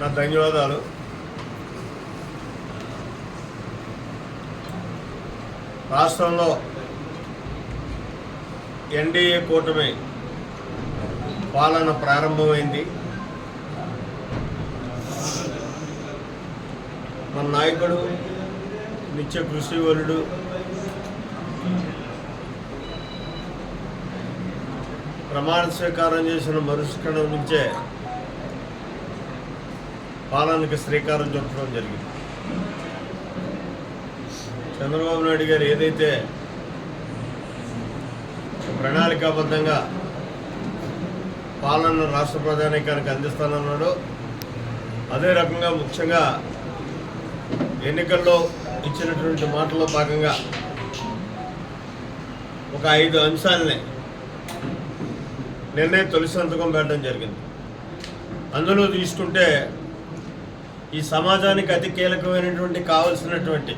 నా ధన్యవాదాలు. రాష్ట్రంలో ఎన్డీఏ కూటమి పాలన ప్రారంభమైంది. మన నాయకుడు నిత్య కృషివరుడు ప్రమాణ స్వీకారం చేసిన మరుక్షణం నుంచే పాలనకు శ్రీకారం చుట్టడం జరిగింది. చంద్రబాబు నాయుడు గారు ఏదైతే ప్రణాళికాబద్ధంగా పాలన రాష్ట్ర ప్రధానికానికి అందిస్తానన్నాడో అదే రకంగా ముఖ్యంగా ఎన్నికల్లో ఇచ్చినటువంటి మాటల్లో భాగంగా ఒక ఐదు అంశాలని నిన్నే తొలి సంతకం పెట్టడం జరిగింది. అందులో తీసుకుంటే ఈ సమాజానికి అతి కీలకమైనటువంటి కావలసినటువంటి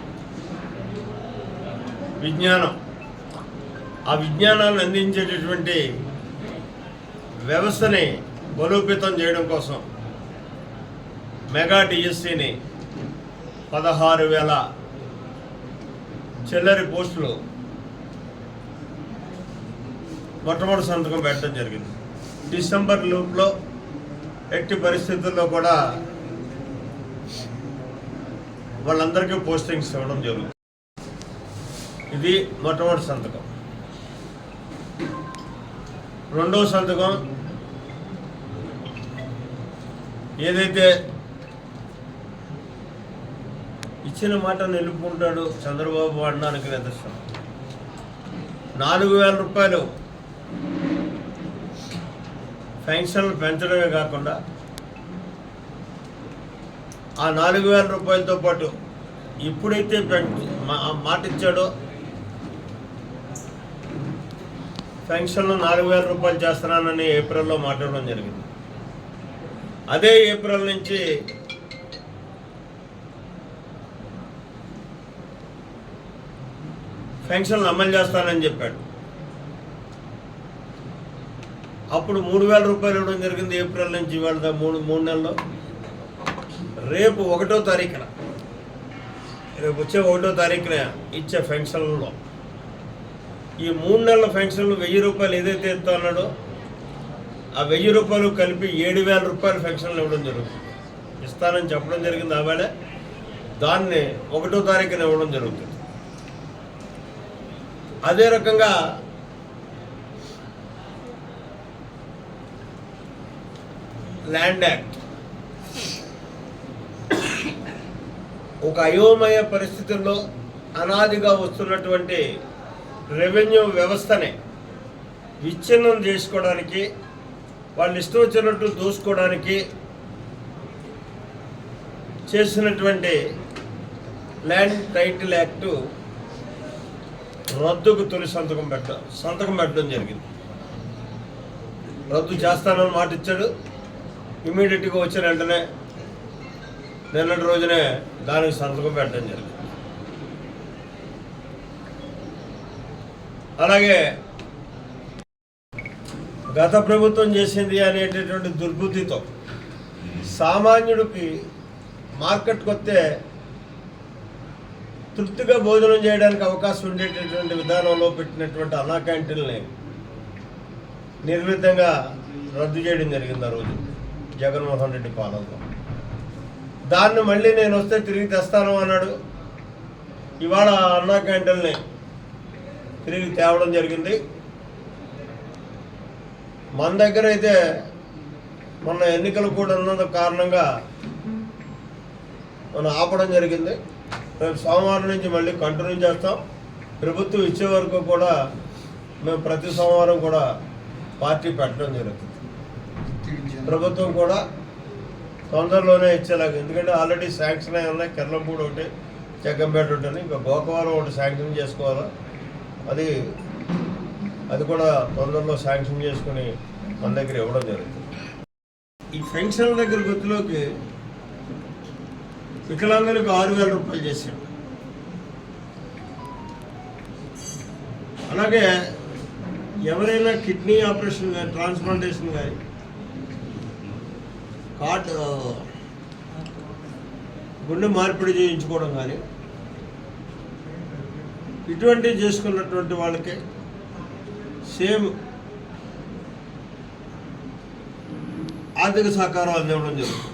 విజ్ఞానం. ఆ విజ్ఞానాన్ని అందించేటటువంటి వ్యవస్థని బలోపేతం చేయడం కోసం మెగా డిఎస్సిని పదహారు వేల చిల్లరి పోస్టులు మొట్టమొదటి సంతకం పెట్టడం జరిగింది. డిసెంబర్ లోపులో ఎట్టి పరిస్థితుల్లో కూడా వాళ్ళందరికీ పోస్టింగ్స్ ఇవ్వడం జరుగుతుంది. ఇది మొట్టమొదటి సంతకం. రెండవ సంతకం ఏదైతే ఇచ్చిన మాట నిలుపుకుంటాడు చంద్రబాబు అనడానికి నిదర్శనం. నాలుగు వేల రూపాయలు పెన్షన్లు పెంచడమే కాకుండా ఆ నాలుగు వేల రూపాయలతో పాటు ఇప్పుడైతే మా- మాట ఇచ్చాడో? పెన్షన్లో నాలుగు వేల రూపాయలు చేస్తున్నానని ఏప్రిల్లో మాట్లాడడం జరిగింది. అదే ఏప్రిల్ నుంచి పెన్షన్లు అమలు చేస్తానని చెప్పాడు. అప్పుడు మూడు వేల రూపాయలు ఇవ్వడం జరిగింది ఏప్రిల్ నుంచి ఇవాళ మూడు మూడు నెలల్లో. రేపు ఒకటో తారీఖున. రేపు వచ్చే ఒకటో తారీఖున ఇచ్చే పెన్షన్లలో ఈ మూడు నెలల పెన్షన్లు వెయ్యి రూపాయలు ఏదైతే ఇస్తున్నాడో ఆ వెయ్యి రూపాయలు కలిపి ఏడు వేల రూపాయలు పెన్షన్లు ఇవ్వడం జరుగుతుంది. ఇస్తానని చెప్పడం జరిగింది ఆవేళ దాన్ని ఒకటో తారీఖున ఇవ్వడం జరుగుతుంది. అదే రకంగా ల్యాండ్ యాక్ట్. ఒక అయోమయ పరిస్థితుల్లో అనాదిగా వస్తున్నటువంటి రెవెన్యూ వ్యవస్థని విచ్ఛిన్నం చేసుకోవడానికి వాళ్ళు ఇష్టం వచ్చినట్టు దూసుకోవడానికి చేసినటువంటి ల్యాండ్ టైటిల్ యాక్ట్ రద్దుకు తొలి సంతకం పెట్ట సంతకం పెట్టడం జరిగింది. రద్దు చేస్తానని మాట ఇచ్చాడు ఇమీడియట్గా వచ్చిన వెంటనే నిన్నటి రోజునే దానికి సంతకం పెట్టడం జరిగింది. అలాగే గత ప్రభుత్వం చేసింది అనేటటువంటి దుర్బుద్ధితో సామాన్యుడికి మార్కెట్కి వస్తే తృప్తిగా భోజనం చేయడానికి అవకాశం ఉండేటటువంటి విధానంలో పెట్టినటువంటి అన్నా క్యాంటీన్ని నిర్మితంగా రద్దు చేయడం జరిగింది ఆ రోజు జగన్మోహన్ రెడ్డి పాలనలో. దాన్ని మళ్ళీ నేను వస్తే తిరిగి తెస్తాను అన్నాడు. ఇవాళ అన్నా క్యాంటీన్ని తిరిగి తేవడం జరిగింది. మన దగ్గర అయితే మొన్న ఎన్నికలు కూడా ఉన్నందు కారణంగా మనం ఆపడం జరిగింది. రేపు సోమవారం నుంచి మళ్ళీ కంటిన్యూ చేస్తాం. ప్రభుత్వం ఇచ్చే వరకు కూడా మేము ప్రతి సోమవారం కూడా పార్టీ పెట్టడం జరుగుతుంది. ప్రభుత్వం కూడా తొందరలోనే ఇచ్చేలాగా. ఎందుకంటే ఆల్రెడీ శాంక్షన్ అయి ఉన్నాయి. కెర్లంపూడి ఒకటి జగ్గంపేట ఒకటి ఇంకా గోకవరం ఒకటి శాంక్షన్ చేసుకోవాలా? అది అది కూడా తొందరలో శాంక్షన్ చేసుకుని మన దగ్గర ఇవ్వడం జరుగుతుంది. ఈ పెన్షన్ల దగ్గర గుర్తులోకి వికలాంగులకు ఆరు వేల రూపాయలు చేశాడు. అలాగే ఎవరైనా కిడ్నీ ఆపరేషన్ కానీ ట్రాన్స్ప్లాంటేషన్ కానీ కార్డ్ గుండె మార్పిడి చేయించుకోవడం కానీ ఇటువంటివి చేసుకున్నటువంటి వాళ్ళకి సేమ్ ఆర్థిక సహకారం అందివ్వడం జరుగుతుంది.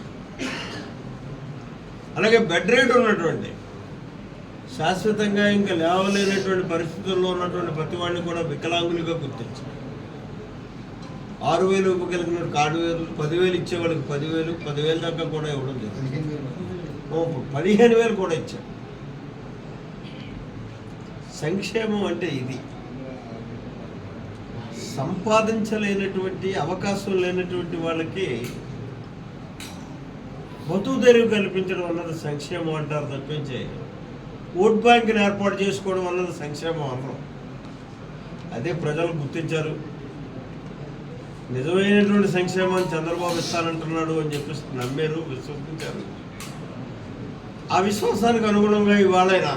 అలాగే బెడ్ రేట్ ఉన్నటువంటి శాశ్వతంగా ఇంకా లేవలేనటువంటి పరిస్థితుల్లో ఉన్నటువంటి ప్రతి వాడిని కూడా వికలాంగులుగా గుర్తించారు ఆరు వేలు ఇవ్వగలిగిన ఆరు వేలు పదివేలు ఇచ్చే వాళ్ళకి పదివేలు పదివేల దాకా కూడా ఇవ్వడం జరిగింది. పదిహేను వేలు కూడా ఇచ్చాం సంక్షేమం అంటే ఇది. సంపాదించలేనటువంటి అవకాశం లేనటువంటి వాళ్ళకి బతుకు తెరువు కల్పించడం అన్నది సంక్షేమం అంటారు తప్పించే ఓట్ బ్యాంక్ని ఏర్పాటు చేసుకోవడం అన్నది సంక్షేమం అనరు అదే ప్రజలు గుర్తించారు. నిజమైనటువంటి సంక్షేమాన్ని చంద్రబాబు ఇస్తానంటున్నాడు అని చెప్పేసి నమ్మారు విశ్వసించారు. ఆ విశ్వాసానికి అనుగుణంగా ఇవాళైన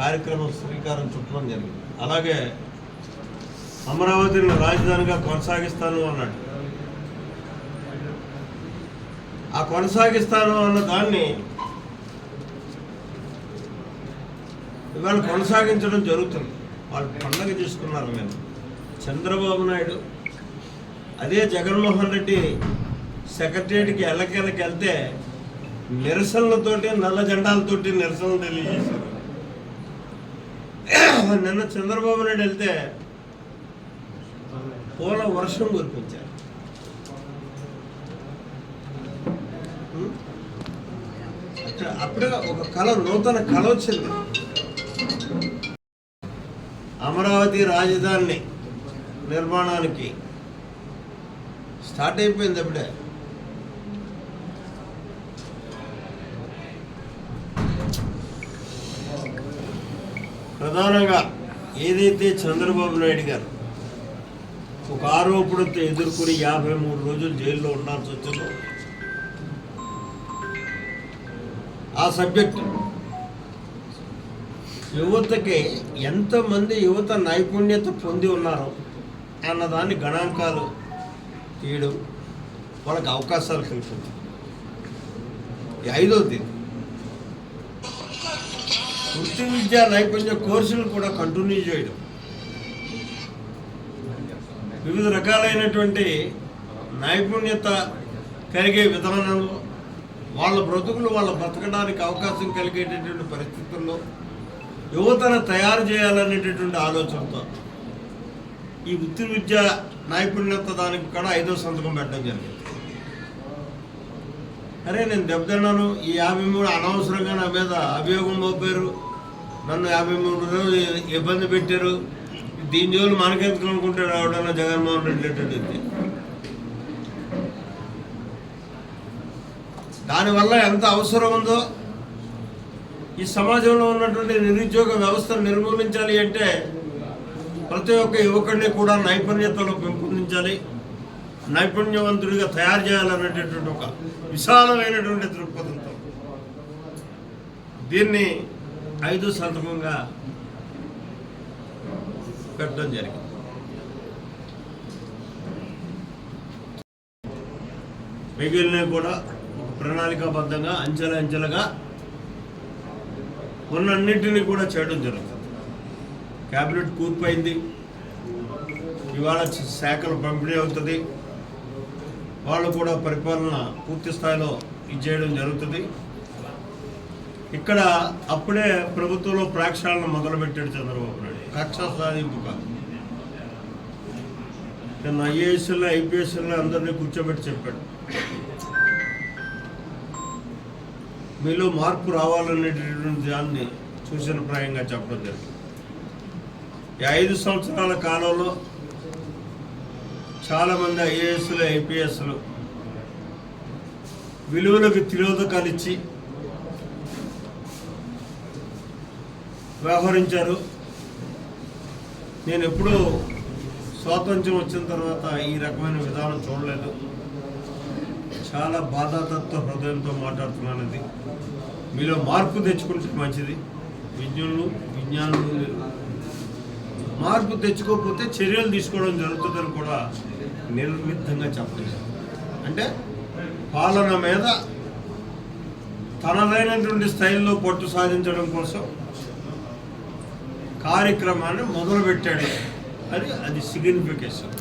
కార్యక్రమం శ్రీకారం చుట్టడం జరిగింది. అలాగే అమరావతిని రాజధానిగా కొనసాగిస్తాను అన్నాడు. ఆ కొనసాగిస్తాను అన్న దాన్ని ఇవాళ కొనసాగించడం జరుగుతుంది. వాళ్ళు పండగ చేసుకున్నారు మేము చంద్రబాబు నాయుడు అదే జగన్మోహన్ రెడ్డి సెక్రటరియట్కి ఎల్లకెళ్ళకి వెళ్తే నిరసనలతోటి నల్ల జెండాలతోటి నిరసనలు తెలియజేశారు. నిన్న చంద్రబాబు నాయుడు వెళ్తే పూల వర్షం కురిపించారు. అప్పుడే ఒక కళ నూతన కళ వచ్చింది. అమరావతి రాజధాని నిర్మాణానికి స్టార్ట్ అయిపోయింది అప్పుడే. ప్రధానంగా ఏదైతే చంద్రబాబు నాయుడు గారు ఒక ఆరోపణతో ఎదుర్కొని యాభై మూడు రోజులు జైల్లో ఉండాల్సి వచ్చిందో ఆ సబ్జెక్ట్ యువతకి ఎంతమంది యువత నైపుణ్యత పొంది ఉన్నారో అన్నదాన్ని గణాంకాలు తీయడం వాళ్ళకి అవకాశాలు కల్పించడం. ఈ ఐదవది వృత్తి విద్యా నైపుణ్య కోర్సులు కూడా కంటిన్యూ చేయడం. వివిధ రకాలైనటువంటి నైపుణ్యత కలిగే విధానంలో వాళ్ళ బ్రతుకులు వాళ్ళ బ్రతకడానికి అవకాశం కలిగేటటువంటి పరిస్థితుల్లో యువతను తయారు చేయాలనేటటువంటి ఆలోచనతో ఈ వృత్తి విద్య నైపుణ్యత దానికి కూడా ఐదో సంతకం పెట్టడం జరిగింది. అరే నేను దెబ్బతిన్నాను. ఈ యాభై మూడు అనవసరంగా నా మీద అభియోగం మోపారు. నన్ను యాభై మూడు రోజులు ఇబ్బంది పెట్టారు. దీని జోలు మనకెందుకు అనుకుంటాడు రావడం జగన్మోహన్ రెడ్డి అంటే దానివల్ల ఎంత అవసరం ఉందో? ఈ సమాజంలో ఉన్నటువంటి నిరుద్యోగ వ్యవస్థను నిర్మూలించాలి అంటే ప్రతి ఒక్క యువకుడిని కూడా నైపుణ్యతలో పెంపొందించాలి. నైపుణ్యవంతుడిగా తయారు చేయాలనేటటువంటి ఒక విశాలమైనటువంటి దృక్పథంతో దీన్ని ఐదు సంతకంగా పెట్టడం జరిగింది. మిగిలినవి కూడా ఒక ప్రణాళికాబద్ధంగా అంచెల అంచెలుగా ఉన్నన్నింటినీ కూడా చేయడం జరుగుతుంది. క్యాబినెట్ కూర్పైంది. ఇవాళ శాఖలు పంపిణీ అవుతుంది. వాళ్ళు కూడా పరిపాలన పూర్తి స్థాయిలో ఇచ్చేయడం జరుగుతుంది. ఇక్కడ అప్పుడే ప్రభుత్వంలో ప్రాక్షాళన మొదలుపెట్టాడు చంద్రబాబు నాయుడు. కక్ష సాధింపు కాదు. నేను ఐఏఎస్లో ఐపీఎస్ఎల్లో అందరినీ కూర్చోబెట్టి చెప్పాడు. మీలో మార్పు రావాలనేటటువంటి దాన్ని సూచన ప్రాయంగా చెప్పడం జరిగింది. ఈ ఐదు సంవత్సరాల కాలంలో చాలామంది ఐఏఎస్లు ఐపీఎస్లు విలువలకు తిరోధకాలు ఇచ్చి వ్యవహరించారు. నేను ఎప్పుడూ స్వాతంత్ర్యం వచ్చిన తర్వాత ఈ రకమైన విధానం చూడలేదు. చాలా బాధాతత్వ హృదయంతో మాట్లాడుతున్నాను మీలో మార్పు తెచ్చుకుంటే మంచిది. విజ్ఞులు విజ్ఞానులు మార్పు తెచ్చుకోకపోతే చర్యలు తీసుకోవడం జరుగుతుందని కూడా నిర్మితంగా చెప్పలేదు. అంటే పాలన మీద తనదైనటువంటి స్థాయిలో పట్టు సాధించడం కోసం కార్యక్రమాన్ని మొదలుపెట్టాడు అని అది సిగ్నిఫికేషన్